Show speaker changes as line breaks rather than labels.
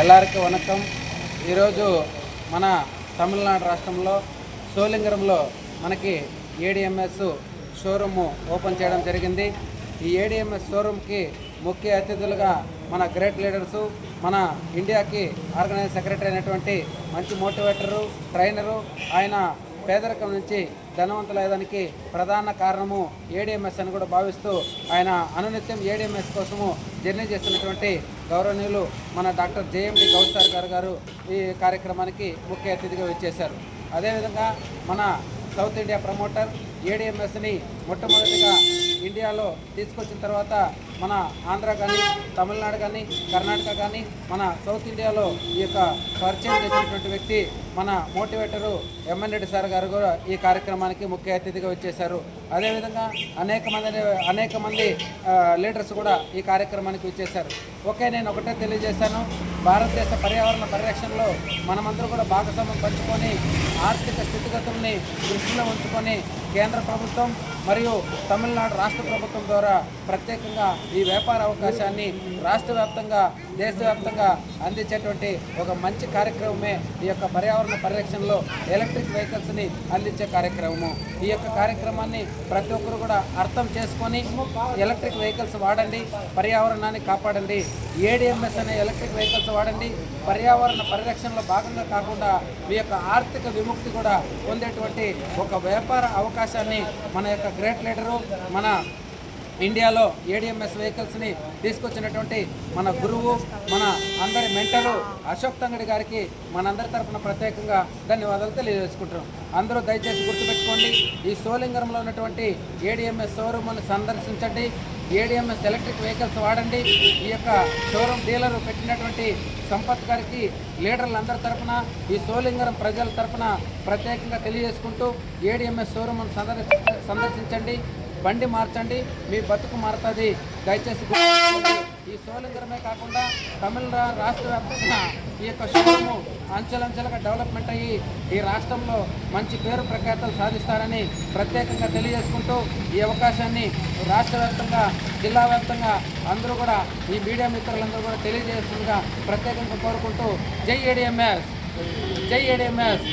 ఎల్లారికి వనకం ఈరోజు మన తమిళనాడు రాష్ట్రంలో సోలింగరంలో మనకి ఏడిఎంఎస్ షోరూము ఓపెన్ చేయడం జరిగింది. ఈ ఏడిఎంఎస్ షోరూమ్కి ముఖ్య అతిథులుగా మన గ్రేట్ లీడర్సు మన ఇండియాకి ఆర్గనైజ్ సెక్రటరీ అయినటువంటి మంచి మోటివేటరు ట్రైనరు ఆయన పేదరికం నుంచి ధనవంతులయ్యడానికి ప్రధాన కారణము ఏడిఎంఎస్ అని కూడా భావిస్తూ ఆయన అనునిత్యం ఏడిఎంఎస్ కోసము జర్నీ చేస్తున్నటువంటి గౌరవనీయులు మన డాక్టర్ జేఎండి గౌసార్ గారు గారు ఈ కార్యక్రమానికి ముఖ్య అతిథిగా వచ్చేశారు. అదేవిధంగా మన సౌత్ ఇండియా ప్రమోటర్ ఏడిఎంఎస్ని మొట్టమొదటిగా ఇండియాలో తీసుకొచ్చిన తర్వాత మన ఆంధ్ర కానీ తమిళనాడు కానీ కర్ణాటక కానీ మన సౌత్ ఇండియాలో ఈ యొక్క పరిచయం చేసినటువంటి వ్యక్తి మన మోటివేటరు ఎంఎన్ రెడ్డి సార్ గారు కూడా ఈ కార్యక్రమానికి ముఖ్య అతిథిగా వచ్చేశారు. అదేవిధంగా అనేక మంది అనేక మంది లీడర్స్ కూడా ఈ కార్యక్రమానికి వచ్చేశారు. ఓకే నేను ఒకటే తెలియజేశాను. భారతదేశ పర్యావరణ పరిరక్షణలో మనమందరూ కూడా భాగస్వామ్యం పంచుకొని ఆర్థిక స్థితిగతుల్ని దృష్టిలో ఉంచుకొని కేంద్ర ప్రభుత్వం మరియు తమిళనాడు రాష్ట్ర ప్రభుత్వం ద్వారా ప్రత్యేకంగా ఈ వ్యాపార అవకాశాన్ని రాష్ట్ర వ్యాప్తంగా దేశవ్యాప్తంగా అందించేటువంటి ఒక మంచి కార్యక్రమమే ఈ యొక్క పర్యావరణ పరిరక్షణలో ఎలక్ట్రిక్ వెహికల్స్ని అందించే కార్యక్రమము. ఈ యొక్క కార్యక్రమాన్ని ప్రతి ఒక్కరు కూడా అర్థం చేసుకొని ఎలక్ట్రిక్ వెహికల్స్ వాడండి పర్యావరణాన్ని కాపాడండి. ఏడిఎంఎస్ అనే ఎలక్ట్రిక్ వెహికల్స్ వాడండి. పర్యావరణ పరిరక్షణలో భాగంగా కాకుండా మీ యొక్క ఆర్థిక విముక్తి కూడా పొందేటువంటి ఒక వ్యాపార అవకాశాన్ని మన యొక్క గ్రేట్ లీడరు మన ఇండియాలో ఏడిఎంఎస్ వెహికల్స్ని తీసుకొచ్చినటువంటి మన గురువు మన అందరి మెంటరు అశోక్ తంగడి గారికి మనందరి తరఫున ప్రత్యేకంగా ధన్యవాదాలు తెలియజేసుకుంటున్నాం. అందరూ దయచేసి గుర్తుపెట్టుకోండి ఈ సోలింగరంలో ఉన్నటువంటి ఏడిఎంఎస్ షోరూమ్ని సందర్శించండి. ఏడిఎంఎస్ ఎలక్ట్రిక్ వెహికల్స్ వాడండి. ఈ యొక్క షోరూమ్ డీలర్ పెట్టినటువంటి సంపత్ గారికి లీడర్లందరి తరఫున ఈ సోలింగరం ప్రజల తరఫున ప్రత్యేకంగా తెలియజేసుకుంటూ ఏడిఎంఎస్ షోరూమ్ సందర్శి సందర్శించండి. బండి మార్చండి. మీ బతుకు మారుతుంది. దయచేసి ఈ సోలింగరమే కాకుండా తమిళనాడు రాష్ట్ర వ్యాప్తంగా ఈ యొక్క షోరూము అంచెలంచెలుగా డెవలప్మెంట్ అయ్యి ఈ రాష్ట్రంలో మంచి పేరు ప్రఖ్యాతలు సాధిస్తారని ప్రత్యేకంగా తెలియజేసుకుంటూ ఈ అవకాశాన్ని రాష్ట్ర వ్యాప్తంగా జిల్లా వ్యాప్తంగా అందరూ కూడా ఈ మీడియా మిత్రులందరూ కూడా తెలియజేస్తుండగా ప్రత్యేకంగా కోరుకుంటూ జై ఏడిఎంఎస్ జై ఏడిఎంఎస్.